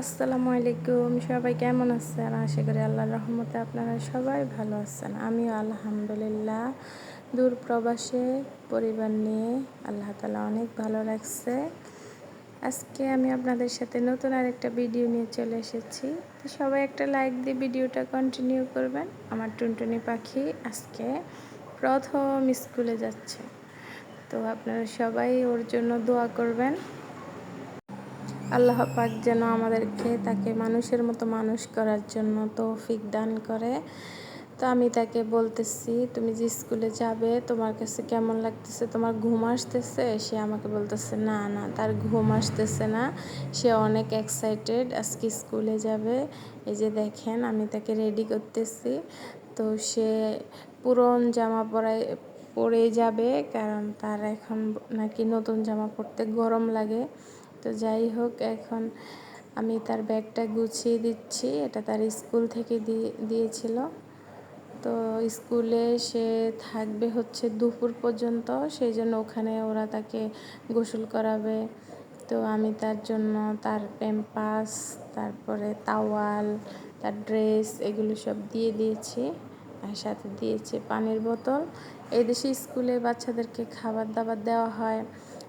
আসসালামু আলাইকুম, সবাই কেমন আছেন? আশা করি আল্লাহর রহমতে আপনারা সবাই ভালো আছেন। আমিও আলহামদুলিল্লাহ। দূর প্রবাসে, পরিবার নিয়ে আল্লাহ তালা অনেক ভালো রাখছে। আজকে আমি আপনাদের সাথে নতুন আর একটা ভিডিও নিয়ে চলে এসেছি। তো সবাই একটা লাইক দিয়ে ভিডিওটা কন্টিনিউ করবেন। আমার টুনটুনি পাখি আজকে প্রথম স্কুলে যাচ্ছে। তো আপনারা সবাই ওর জন্য দোয়া করবেন। আল্লাহ পাক যেন আমাদেরকে তাকে মানুষের মতো মানুষ করার জন্য তৌফিক দান করে। তো আমি তাকে বলতেছি, তুমি যে স্কুলে যাবে, তোমার কাছে কেমন লাগতেছে? তোমার ঘুম আসতেছে? সে আমাকে বলতেছে, না না, তার ঘুম আসতেছে না। সে অনেক এক্সাইটেড আজকে স্কুলে যাবে। এই যে দেখেন, আমি তাকে রেডি করতেছি। তো সে পুরন জামা পরায়, পরে যাবে, কারণ তার এখন নাকি নতুন জামা পরতে গরম লাগে। তো যাই হোক, এখন আমি তার ব্যাগটা গুছিয়ে দিচ্ছি। এটা তার স্কুল থেকে দিয়ে দিয়েছিল। তো স্কুলে সে থাকবে হচ্ছে দুপুর পর্যন্ত, সেই জন্য ওখানে ওরা তাকে গোসল করাবে। তো আমি তার জন্য তার প্যাম্পাস, তারপরে তাওয়াল, তার ড্রেস এগুলো সব দিয়ে দিয়েছি। আর সাথে দিয়েছে পানির বোতল। এই দেশে স্কুলে বাচ্চাদেরকে খাবার দাবার দেওয়া হয়।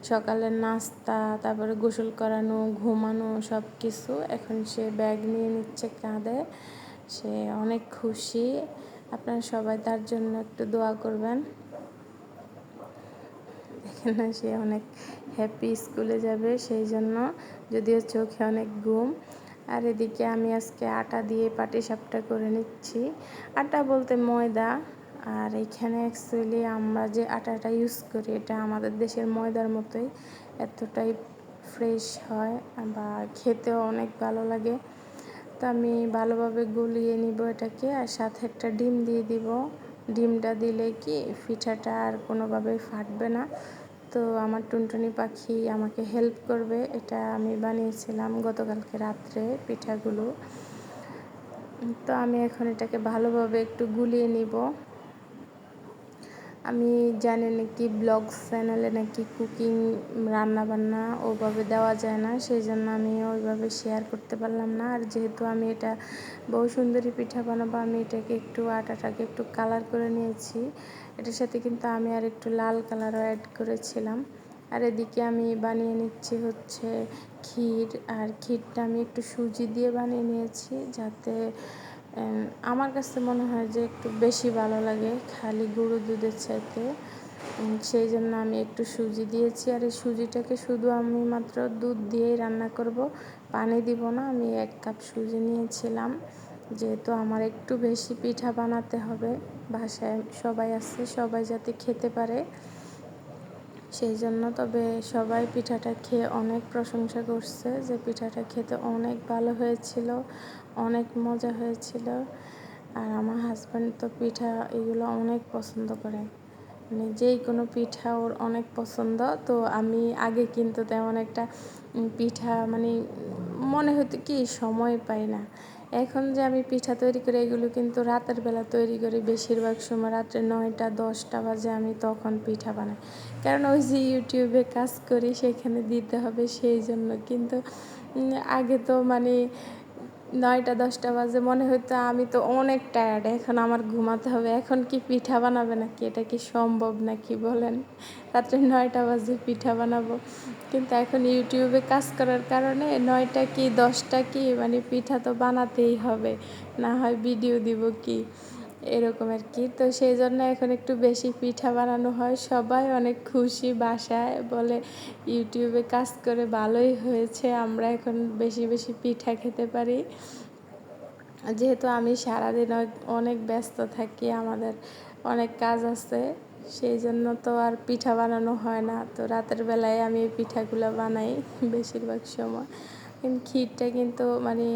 সকালের নাস্তা, তারপরে গোসল করানো, ঘুমানো সব কিছু এখন সে ব্যাগ নিয়ে নিচ্ছে, কাঁধে। সে অনেক খুশি। আপনারা সবাই তার জন্য একটু দোয়া করবেন। দেখেন না, সে অনেক হ্যাপি স্কুলে যাবে, সেই জন্য যদিও চোখে অনেক ঘুম। আর এদিকে আমি আজকে আটা দিয়ে পাটি সাপটা করে নিচ্ছি। আটা বলতে ময়দা। আর এখানে অ্যাকচুয়ালি আমরা যে আটাটা ইউজ করি, এটা আমাদের দেশের ময়দার মতোই এতটাই ফ্রেশ হয় বা খেতেও অনেক ভালো লাগে। তো আমি ভালোভাবে গুলিয়ে নিব এটাকে আর সাথে একটা ডিম দিয়ে দিব। ডিমটা দিলে কি পিঠাটা আর কোনোভাবেই ফাটবে না। তো আমার টুনটুনি পাখি আমাকে হেল্প করবে, এটা আমি বানিয়েছিলাম গতকালকে রাত্রে পিঠাগুলো। তো আমি এখন এটাকে ভালোভাবে একটু গুলিয়ে নিব। আমি জানি নাকি ব্লগ চ্যানেলে নাকি কুকিং রান্না বান্না ওভাবে দেওয়া যায় না সেই জন্য আমি ওইভাবে শেয়ার করতে পারলাম না। আর যেহেতু আমি এটা বহু সুন্দরী পিঠা বানাবো, আমি এটাকে একটু আটাটাকে একটু কালার করে নিয়েছি। এটার সাথে কিন্তু আমি আর একটু লাল কালারও অ্যাড করেছিলাম। আর এদিকে আমি বানিয়ে নিচ্ছি হচ্ছে ক্ষীর, আর ক্ষীরটা আমি একটু সুজি দিয়ে বানিয়ে নিয়েছি যাতে আমার কাছে মনে হয় যে একটু বেশি ভালো লাগে খালি গুঁড়ো দুধের চাইতে। সেই জন্য আমি একটু সুজি দিয়েছি। আর এই সুজিটাকে শুধু আমি মাত্র দুধ দিয়েই রান্না করব। পানি দিব না, আমি এক কাপ সুজি নিয়েছিলাম। যেহেতু আমার একটু বেশি পিঠা বানাতে হবে, বাসায় সবাই আছে, সবাই যাতে খেতে পারে। সেই জন্য তবে সবাই পিঠাটা খেয়ে অনেক প্রশংসা করছে যে পিঠাটা খেতে অনেক ভালো হয়েছিল, অনেক মজা হয়েছিল। আর আমার হাজব্যান্ড তো পিঠা এগুলো অনেক পছন্দ করে। মানে যেই কোনো পিঠা ওর অনেক পছন্দ, তো আমি আগে কিন্তু তেমন একটা পিঠা মানে মনে হতো কি সময় পাই না। এখন যে আমি পিঠা তৈরি করি, এগুলো কিন্তু রাতের বেলা তৈরি করি। বেশিরভাগ সময় রাত্রে নয়টা, দশটা বাজে আমি তখন পিঠা বানাই। কারণ ওই যে ইউটিউবে কাজ করি, সেখানে দিতে হবে, সেই জন্য। কিন্তু আগে তো মানে নয়টা, দশটা বাজে, মনে হতো আমি তো অনেক টায়ার্ড এখন আমার ঘুমাতে হবে, এখন কি পিঠা বানাবে নাকি, এটা কি সম্ভব নাকি বলেন? রাত্রে নয়টা বাজে, পিঠা বানাবো। কিন্তু এখন ইউটিউবে কাজ করার কারণে নয়টা কি, দশটা কি মানে পিঠা তো বানাতেই হবে, না হয় ভিডিও দিব কি। এরকম আর কি। তো সেই জন্য এখন একটু বেশি পিঠা বানানো হয়। সবাই অনেক খুশি, বাসায় বলে, ইউটিউবে কাজ করে ভালোই হয়েছে, আমরা এখন বেশি বেশি পিঠা খেতে পারি। যেহেতু আমি সারাদিন অনেক ব্যস্ত থাকি, আমাদের অনেক কাজ আছে, সেই জন্য তো আর পিঠা বানানো হয় না। তো রাতের বেলায় আমি পিঠাগুলো বানাই বেশিরভাগ সময়। ক্ষীরটা কিন্তু মানে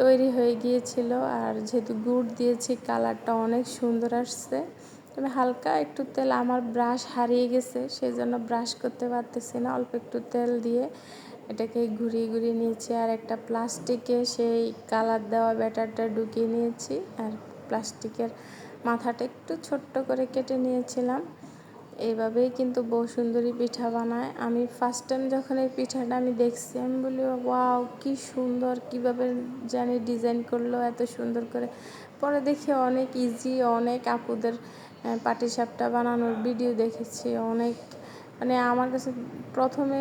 তৈরি হয়ে গিয়েছিল আর যেহেতু গুড় দিয়েছি কালারটা অনেক সুন্দর আসছে, তবে হালকা একটু তেল, আমার ব্রাশ হারিয়ে গেছে সেই জন্য ব্রাশ করতে পারতেছি না, অল্প একটু তেল দিয়ে এটাকে ঘুরিয়ে ঘুরিয়ে নিয়েছি আর একটা প্লাস্টিকে সেই কালার দেওয়া ব্যাটারটা ঢুকিয়ে নিয়েছি আর প্লাস্টিকের মাথাটা একটু ছোট্ট করে কেটে নিয়েছিলাম। এইভাবেই কিন্তু বউ সুন্দরী পিঠা বানায়। আমি ফার্স্ট টাইম যখন এই পিঠাটা আমি দেখছি, আমি বলি, ওয়াও, কি সুন্দর, কীভাবে জানি ডিজাইন করল, এত সুন্দর করে। পরে দেখি অনেক ইজি অনেক আপুদের পাটিসাপটা বানানোর ভিডিও দেখেছি, অনেক মানে আমার কাছে প্রথমে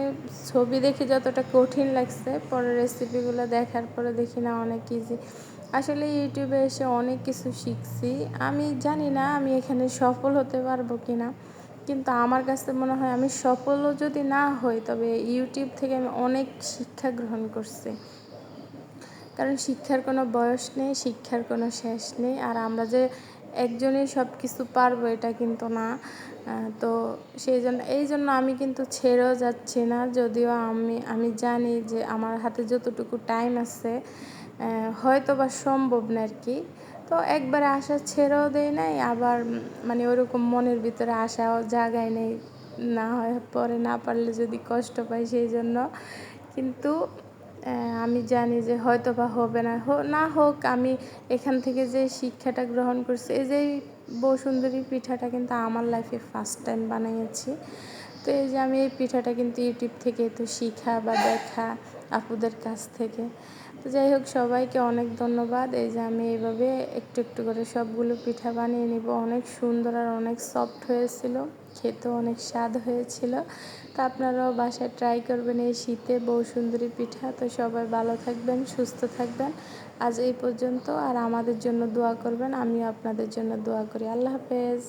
ছবি দেখে যতটা কঠিন লাগছে, পরে রেসিপিগুলো দেখার পরে দেখি না অনেক ইজি আসলে ইউটিউবে এসে অনেক কিছু শিখছি। আমি জানি না আমি এখানে সফল হতে পারব কি না কিন্তু আমার কাছে মনে হয় আমি সফলও যদি না হই, তবে ইউটিউব থেকে আমি অনেক শিক্ষা গ্রহণ করছি। কারণ শিক্ষার কোনো বয়স নেই, শিক্ষার কোনো শেষ নেই, আর আমরা যে একজনই সব কিছু পারব এটা কিন্তু না। তো সেই জন্য, এই জন্য আমি কিন্তু ছেড়েও যাচ্ছি না, যদিও আমি আমি জানি যে আমার হাতে যতটুকু টাইম আছে হয়তো বা সম্ভব না আর কি। তো একবারে আশা ছেড়েও দেয় নাই, আবার মানে ওরকম মনের ভিতরে আশাও জাগায় নেই, না হয় পরে না পারলে যদি কষ্ট পাই সেই জন্য। কিন্তু আমি জানি যে হয়তো বা হবে না না হোক আমি এখান থেকে যে শিক্ষাটা গ্রহণ করছি, এই যে বসুন্দরী পিঠাটা কিন্তু আমার লাইফে ফার্স্ট টাইম বানিয়েছি। তো এই যে আমি এই পিঠাটা কিন্তু ইউটিউব থেকে তো শিখা বা দেখা, আপুদের কাছ থেকে। তো যাই হোক, সবাইকে অনেক ধন্যবাদ। এই যে আমি এইভাবে একটু একটু করে সবগুলো পিঠা বানিয়ে নিব। অনেক সুন্দর আর অনেক সফট হয়েছিল, খেতেও অনেক স্বাদ হয়েছিল। তো আপনারাও বাসায় ট্রাই করবেন এই শীতে সুন্দরী পিঠা। তো সবাই ভালো থাকবেন, সুস্থ থাকবেন। আজ এই পর্যন্ত, আর আমাদের জন্য দোয়া করবেন, আমিও আপনাদের জন্য দোয়া করি। আল্লাহ হাফেজ।